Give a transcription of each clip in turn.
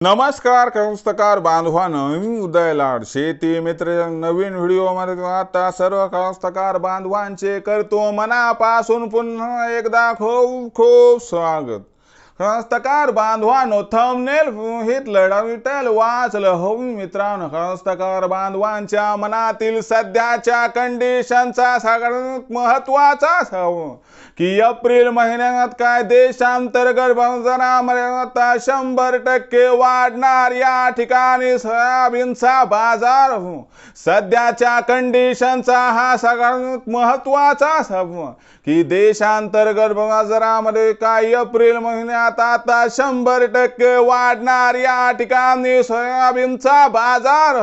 नमस्कार कास्तकार बांधवानं मी उदय लाड शेती मित्र नवीन व्हिडिओमध्ये आता सर्व कास्तकार बांधवांचे करतो मनापासून पुन्हा एकदा खूप खूप स्वागत. हस्तकार बांधवानो थंबनेल हित लढविटल वाचलं हवी मित्रांनो हस्तकार बांधवांच्या मनातील सध्याच्या कंडिशनचा सगळ्यात महत्त्वाचा सव की एप्रिल महिन्यात काय देशांतर्गत बाजारामध्ये आता शंभर टक्के वाढणार या ठिकाणी सोयाबीनचा बाजार हो. सध्याच्या कंडिशनचा हा सगळ्यात महत्त्वाचा सम की देशांतर्गत बाजारामध्ये काय एप्रिल महिन्यात आता शंभर टक्के वाढणार या ठिकाणी सोयाबीनचा बाजार.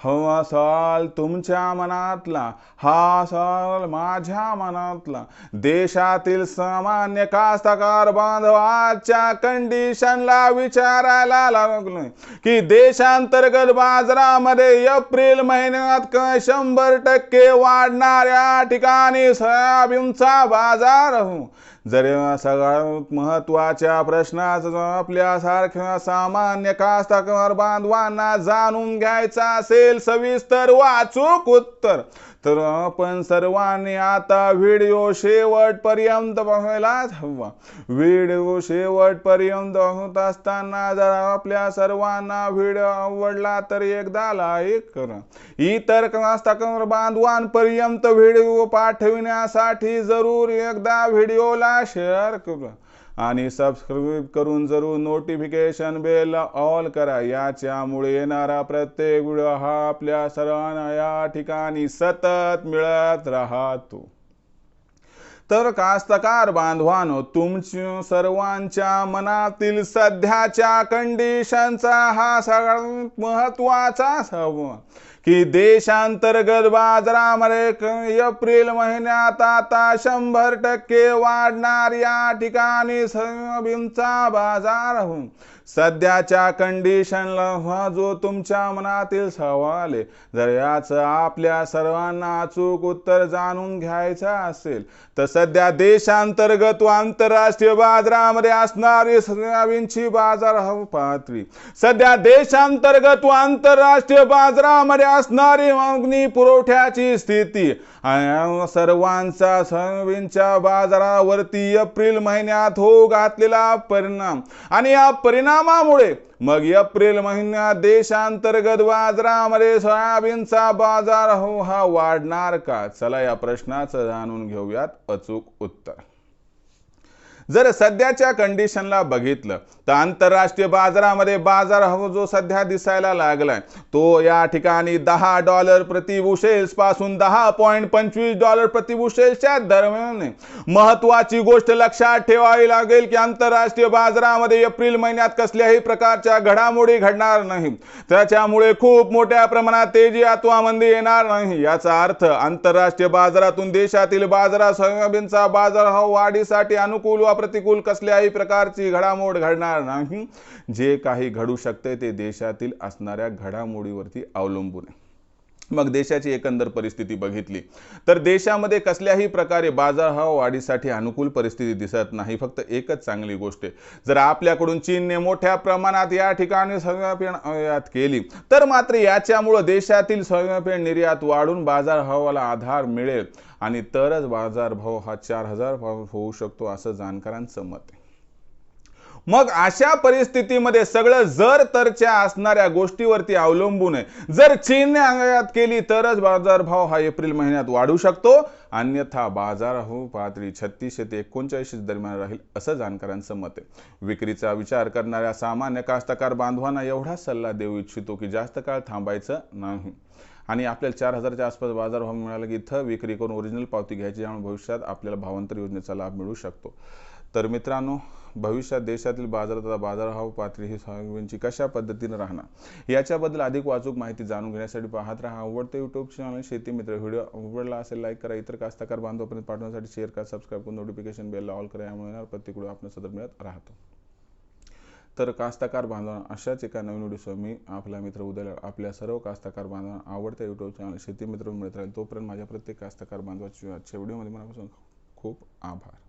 हवा हा तुमच्या मनातला हा सॉल माझ्या मनातला. देशातील सामान्य कास्तकार बांधवाच्या कंडिशनला विचारायला लागलोय की देशांतर्गत बाजारामध्ये एप्रिल महिन्यात काय शंभर टक्के वाढणाऱ्या ठिकाणी सोयाबीनचा बाजार. हो जर सगळ्यात महत्त्वाच्या प्रश्नाचं आपल्यासारख्या सामान्य कास्तकार बांधवांना जाणून घ्यायचा असेल सविस्तर वाचूक उत्तर. तर आपण सर्वांनी आता व्हिडिओ शेवटपर्यंत बघायलाच हवा. व्हिडिओ शेवटपर्यंत होत असताना जर आपल्या सर्वांना व्हिडिओ आवडला तर एकदा लाईक करा. इतर कास्तकार बांधवांपर्यंत व्हिडिओ पाठविण्यासाठी जरूर एकदा व्हिडिओला शेअर करा. आणि सबस्क्राईब करून जरूर नोटिफिकेशन बेल ऑल करा. याच्यामुळे येणारा प्रत्येक व्हिडिओ हा आपल्या सर्वांना या ठिकाणी सतत मिळत राहतो. तर कास्तकार बांधवानो तुमच्या सर्वांच्या मनातील सध्याच्या कंडिशनचा हा सगळ्यात महत्त्वाचा की देशांतर्गत बाजारामध्ये एप्रिल महिन्यात आता शंभर टक्के वाढणार या ठिकाणी सोयाबीनचा बाजार हो सध्याच्या कंडिशनला हा जो तुमच्या मनातील सवाल आहे जर याचं आपल्या सर्वांना अचूक उत्तर जाणून घ्यायचं असेल तर सध्या देशांतर्गत व आंतरराष्ट्रीय बाजारामध्ये असणारी सोयाबीनची बाजार हव पातळी. सध्या देशांतर्गत व आंतरराष्ट्रीय बाजारामध्ये असणारी मागणी पुरवठ्याची स्थिती. सर्वांचा सोयाबीनच्या बाजारावरती एप्रिल महिन्यात हो घातलेला परिणाम. आणि या परिणामामुळे मग एप्रिल महिन्यात देशांतर्गत बाजारामध्ये सोयाबीनचा बाजार हो हा वाढणार का? चला या प्रश्नाचं जाणून घेऊयात अचूक उत्तर. जर सध्याच्या कंडिशनला बघितलं तर आंतरराष्ट्रीय बाजारामध्ये बाजार हवा जो सध्या दिसायला लागलाय. तो या ठिकाणी दहा डॉलर प्रति बुशेल्सपासून दहा पॉईंट पंचवीस डॉलर प्रति बुशेल्सच्या दरम्यान महत्वाची गोष्ट लक्षात ठेवावी लागेल की आंतरराष्ट्रीय बाजारामध्ये एप्रिल महिन्यात कसल्याही प्रकारच्या घडामोडी घडणार नाही. त्याच्यामुळे खूप मोठ्या प्रमाणात तेजी अथवामध्ये मंदी येणार नाही. याचा अर्थ आंतरराष्ट्रीय बाजारातून देशातील बाजारात सोयाबीनचा बाजार हा वाढीसाठी अनुकूल वा प्रतिकूल कसल्याही प्रकारची घडामोड घडणार नाही. जे काही घडू शकते ते देशातील असणाऱ्या घडामोडीवरती अवलंबून आहे. मग देशाची एकंदर परिस्थिती बघितली. तर देशामध्ये कसल्याही प्रकारे बाजार हा वाढीसाठी अनुकूल परिस्थिती दिसत नाही. फक्त एकच चांगली गोष्ट आहे. जर आपल्याकडून चीनने मोठ्या प्रमाणात या ठिकाणी सोयाबीन आयात केली तर मात्र याच्यामुळं देशातील सोयाबीन निर्यात वाढून बाजार भावाला आधार मिळेल. आणि तरच बाजारभाव हा चार हजार भाव होऊ शकतो असं जाणकारांचं मत आहे. मग अशा परिस्थितीमध्ये सगळं जर तरच्या असणाऱ्या गोष्टीवरती अवलंबून आहे. जर चीनने आयात केली तरच बाजारभाव हा एप्रिल महिन्यात वाढू शकतो. अन्यथा बाजार हो पातळी छत्तीसशे ते एकोणचाळीस दरम्यान राहील असं जाणकारांचं मत आहे. विक्रीचा विचार करणाऱ्या सामान्य कास्तकार बांधवांना एवढा सल्ला देऊ इच्छितो की जास्त काळ थांबायचं नाही. आणि आपल्याला चार हजारच्या आसपास बाजारभाव मिळाला की इथं विक्री करून ओरिजिनल पावती घ्यायची ज्यामुळे भविष्यात आपल्याला भावांतर योजनेचा लाभ मिळू शकतो. तर मित्रांनो भविष्यात देशातील बाजारात बाजारभाव पातळी ही सोयाबीनची कशा पद्धतीनं राहणार? याच्याबद्दल अधिक वाचूक माहिती जाणून घेण्यासाठी पाहत राहा आवडते युट्यूब चॅनल शेती मित्र व्हिडिओ. आवडला असेल लाईक करा इतर कास्तकार बांधवापर्यंत पाठवण्यासाठी शेअर करा सबस्क्राईब करून नोटिफिकेशन बेलला ऑल करा यामुळे प्रत्येक व्हिडिओ आपण सदर मिळत राहतो. तर कास्तकार बांधवांना अशाच एका नवीन व्हिडिओसह मी आपला मित्र उद्याला आपल्या सर्व कास्तकार बांधवांना आवडत्या युट्यूब चॅनल शेती मित्र मिळत राहील तोपर्यंत माझ्या प्रत्येक कास्तकार बांधवाची आजच्या व्हिडिओमध्ये मनापासून खूप आभार.